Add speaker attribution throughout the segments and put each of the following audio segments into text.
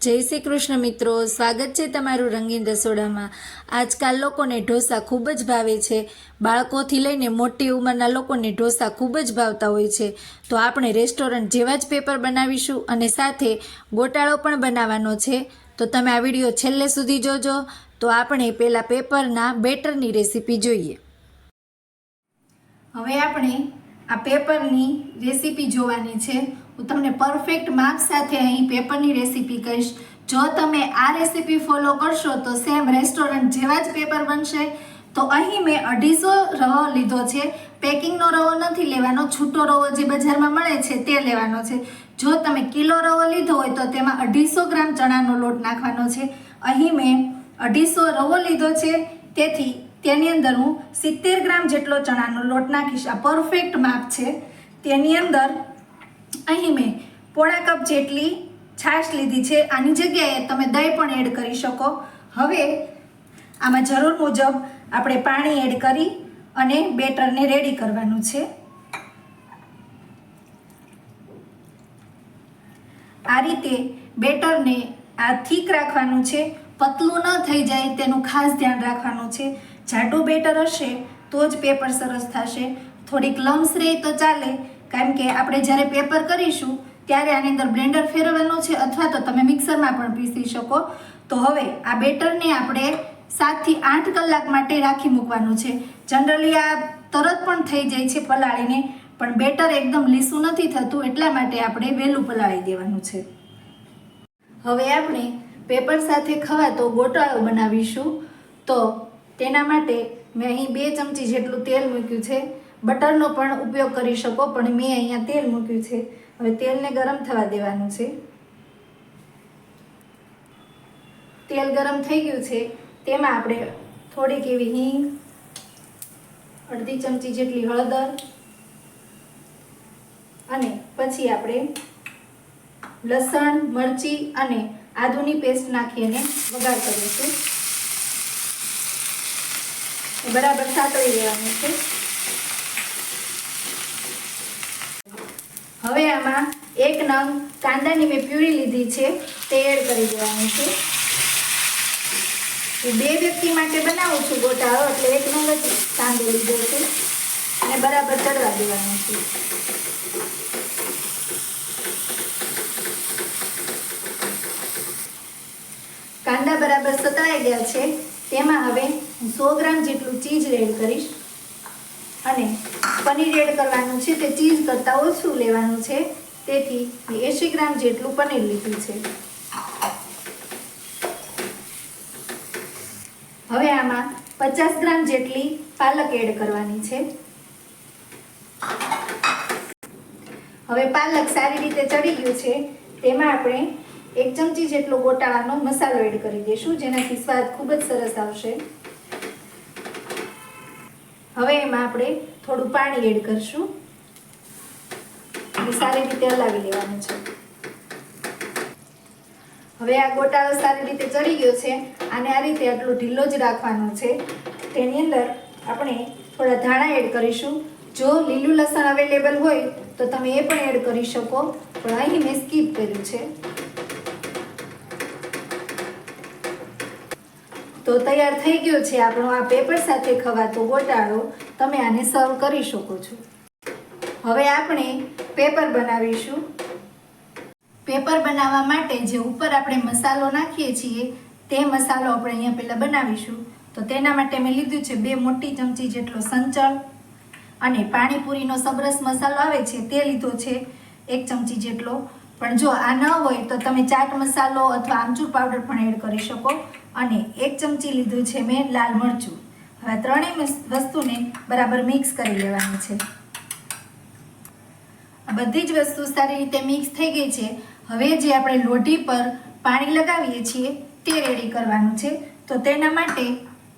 Speaker 1: જય શ્રી કૃષ્ણ મિત્રો, સ્વાગત છે તમારું રંગીન રસોડામાં. આજકાલ લોકોને ઢોસા ખૂબ જ ભાવે છે. બાળકોથી લઈને મોટી ઉંમરના લોકોને ઢોસા ખૂબ જ ભાવતા હોય છે. તો આપણે રેસ્ટોરન્ટ જેવા જ પેપર બનાવીશું અને સાથે ગોટાળો પણ બનાવવાનો છે. તો તમે આ વીડિયો છેલ્લે સુધી જોજો. તો આપણે પહેલાં પેપરના બેટરની રેસીપી જોઈએ. હવે આપણે આ પેપરની રેસીપી જોવાની છે. હું તમને પરફેક્ટ માપ સાથે અહીં પેપરની રેસીપી કહીશ. જો તમે આ રેસીપી ફોલો કરશો તો સેમ રેસ્ટોરન્ટ જેવા જ પેપર બનશે. તો અહીં મેં અઢીસો રવો લીધો છે. પેકિંગનો રવો નથી લેવાનો, છૂટો રવો જે બજારમાં મળે છે તે લેવાનો છે. જો તમે કિલો રવો લીધો હોય તો તેમાં અઢીસો ગ્રામ ચણાનો લોટ નાખવાનો છે. અહીં મેં અઢીસો રવો લીધો છે. તેથી તેની અંદર હું સિત્તેર ગ્રામ જેટલો ચણાનો લોટ નાખીશ. આ પરફેક્ટ માપ છે. તેની અંદર અહીં મેં પોણા કપ જેટલી છાશ લીધી છે. આની જગ્યાએ તમે દહીં પણ એડ કરી શકો. હવે આમાં જરૂર મુજબ આપણે પાણી એડ કરી અને બેટરને રેડી કરવાનું છે. આ રીતે બેટરને આ થીક રાખવાનું છે. પતલું ન થઈ જાય તેનું ખાસ ધ્યાન રાખવાનું છે. જાડું બેટર હશે તો જ પેપર સરસ થશે. થોડીક લમ્સ રહે તો ચાલે. કારણ કે આપણે જ્યારે પેપર કરીશું, ત્યારે આની અંદર બ્લેન્ડર ફેરવવાનું છે અથવા તો તમે મિક્સરમાં પણ પીસી શકો. તો હવે આ બેટરને આપણે સાતથી આઠ કલાક માટે રાખી મૂકવાનું છે. જનરલી આ તરત પણ થઈ જાય છે પલાળીને, પણ બેટર એકદમ લીસું નથી થતું, એટલા માટે આપણે વહેલું પલાળી દેવાનું છે. હવે આપણે પેપર સાથે ખવાતો ગોટાળો બનાવીશું. તો તેના માટે મેં અહીં બે ચમચી જેટલું તેલ મૂક્યું છે. બટરનો પણ ઉપયોગ કરી શકો, પણ મેં અહીંયા તેલ મૂક્યું છે. હવે તેલને ગરમ થવા દેવાનું છે. તેલ ગરમ થઈ ગયું છે. તેમાં આપણે થોડીક એવી હિંગ, અડધી ચમચી જેટલી હળદર, અને પછી આપણે લસણ, મરચી અને આદુની પેસ્ટ નાખી અને વઘાર કરીશું. બરાબર સાતળી લેવાનું છે. હવે આમાં એક નંગ કાંદાની મેં પ્યુરી લીધી છે, તે એડ કરી દેવાનું છે. બે વ્યક્તિ માટે બનાવું છું ગોટાળો એટલે એક નંગ જ કાંદો લીધો છે. અને બરાબર ચડવા દેવાનું છે. કાંદા બરાબર સતળાઈ ગયા છે, તેમાં હવે સો ગ્રામ જેટલું ચીઝ એડ કરીશ. અને પનીર એડ કરવાનું છે તે ચીઝ કરતાં ઓછું લેવાનું છે. તેથી મેં એંશી ગ્રામ જેટલું પનીર લીધું છે. હવે આમાં પચાસ ગ્રામ જેટલી પાલક એડ કરવાની છે. હવે પાલક સારી રીતે ચડી ગયું છે. તેમાં આપણે એક ચમચી જેટલો ગોટાળાનો મસાલો એડ કરી દઈશું, જેનાથી સ્વાદ ખૂબ જ સરસ આવશે. હવે એમાં આપણે થોડું પાણી એડ કરશું. અને સારી રીતે હલાવી લેવાનું છે. હવે આ ગોટાળો સારી રીતે ચડી ગયો છે. અને આ રીતે આટલો ઢીલો જ રાખવાનો છે. તેની અંદર આપણે થોડા ધાણા એડ કરીશું. જો લીલું લસણ અવેલેબલ હોય તો તમે એ પણ એડ કરી શકો. પણ અહીં મેં સ્કીપ કર્યું છે. તો તૈયાર થઈ ગયો છે આપણો આ પેપર સાથે ખવાતો ગોટાળો. તમે આને સર્વ કરી શકો છો. હવે આપણે પેપર બનાવીશું. પેપર બનાવવા માટે જે ઉપર આપણે મસાલો નાખીએ છીએ, તે મસાલો આપણે અહીંયા પહેલાં બનાવીશું. તો તેના માટે મેં લીધું છે બે મોટી ચમચી જેટલો સંચળ અને પાણીપુરીનો સબરસ મસાલો આવે છે તે લીધો છે એક ચમચી જેટલો પણ જો આ ન હોય તો તમે ચાટ મસાલો અથવા આમચૂર પાવડર પણ એડ કરી શકો અને એક ચમચી લીધું છે મેં લાલ મરચું. હવે ત્રણેય વસ્તુને બરાબર મિક્સ કરી લેવાની છે. બધી જ વસ્તુ સારી રીતે મિક્સ થઈ ગઈ છે. હવે જે આપણે લોઢી પર પાણી લગાવીએ છીએ તે રેડી કરવાનું છે. તો તેના માટે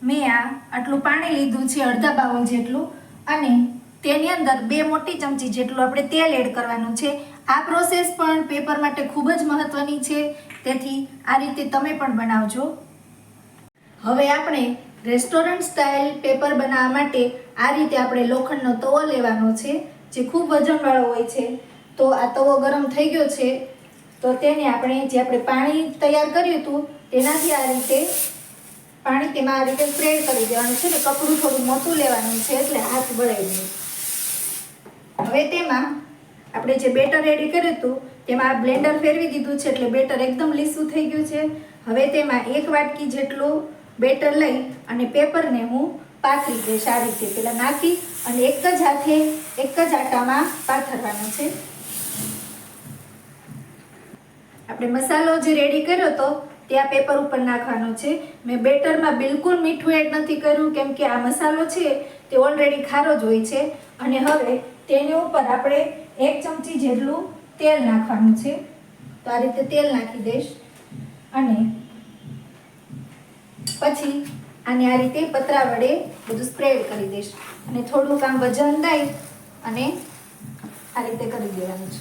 Speaker 1: મેં આ આટલું પાણી લીધું છે અડધા બાઉલ જેટલું અને તેની અંદર બે મોટી ચમચી જેટલું આપણે તેલ એડ કરવાનું છે. આ પ્રોસેસ પણ પેપર માટે ખૂબ જ મહત્વની છે. તેથી આ રીતે તમે પણ બનાવજો. હવે આપણે રેસ્ટોરન્ટ સ્ટાઇલ પેપર બનાવવા માટે આ રીતે આપણે લોખંડનો તવો લેવાનો છે, જે ખૂબ વજનવાળો હોય છે. તો આ તવો ગરમ થઈ ગયો છે, તો તેને આપણે જે આપણે પાણી તૈયાર કર્યું હતું, તેનાથી આ રીતે પાણી તેમાં આ રીતે સ્પ્રેડ કરી દેવાનું છે ને, કપડું થોડું મોટું લેવાનું છે, એટલે હાથ વળાઈ નહીં હવે તેમાં આપણે જે બેટર રેડી કર્યું હતું, તેમાં બ્લેન્ડર ફેરવી દીધું છે એટલે બેટર એકદમ લીસું થઈ ગયું છે. હવે તેમાં એક વાટકી જેટલું બેટર લઈ અને પેપરને હું પાથરી દઈશ આ રીતે. પેલા નાખી અને એક જ હાથે, એક જ આટામાં પાથરવાનું છે. આપણે મસાલો જે રેડી કર્યો હતો, તે આ પેપર ઉપર નાખવાનો છે. મેં બેટરમાં બિલકુલ મીઠું એડ નથી કર્યું, કેમ કે આ મસાલો છે, તે ઓલરેડી ખારો જ હોય છે. અને હવે તેની ઉપર આપણે એક ચમચી જેટલું તેલ નાખવાનું છે. તો આ રીતે તેલ નાખી દઈશ. અને પછી આને આ રીતે પતરા વડે બધું સ્પ્રેડ કરી દઈશ. અને થોડુંક આમ વજન દઈ અને આ રીતે કરી દેવાનું છે.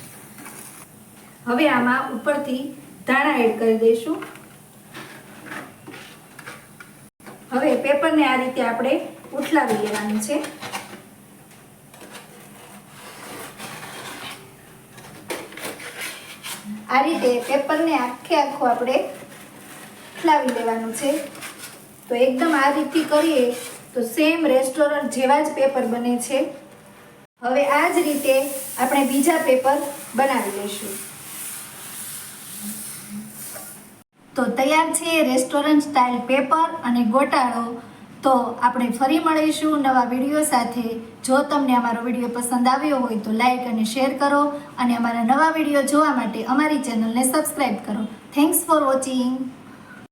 Speaker 1: હવે આમાં ઉપરથી ધાણા એડ કરી દઈશું. હવે પેપરને આ રીતે આપણે ઉથલાવી લેવાનું છે. આ રીતે પેપરને આખે આખું આપણે ખલાવી લેવાનું છે. તો એકદમ આ રીતથી કરીએ તો સેમ રેસ્ટોરન્ટ જેવા જ પેપર બને છે. હવે આ જ રીતે આપણે બીજા પેપર બનાવી લઈશું. તો તૈયાર છે રેસ્ટોરન્ટ સ્ટાઇલ પેપર અને ગોટાળો. તો આપણે ફરી મળીશું નવા વીડિયો સાથે. જો તમને અમારો વીડિયો પસંદ આવ્યો હોય તો લાઈક અને શેર કરો અને અમારા નવા વીડિયો જોવા માટે અમારી ચેનલને સબસ્ક્રાઈબ કરો. Thanks for watching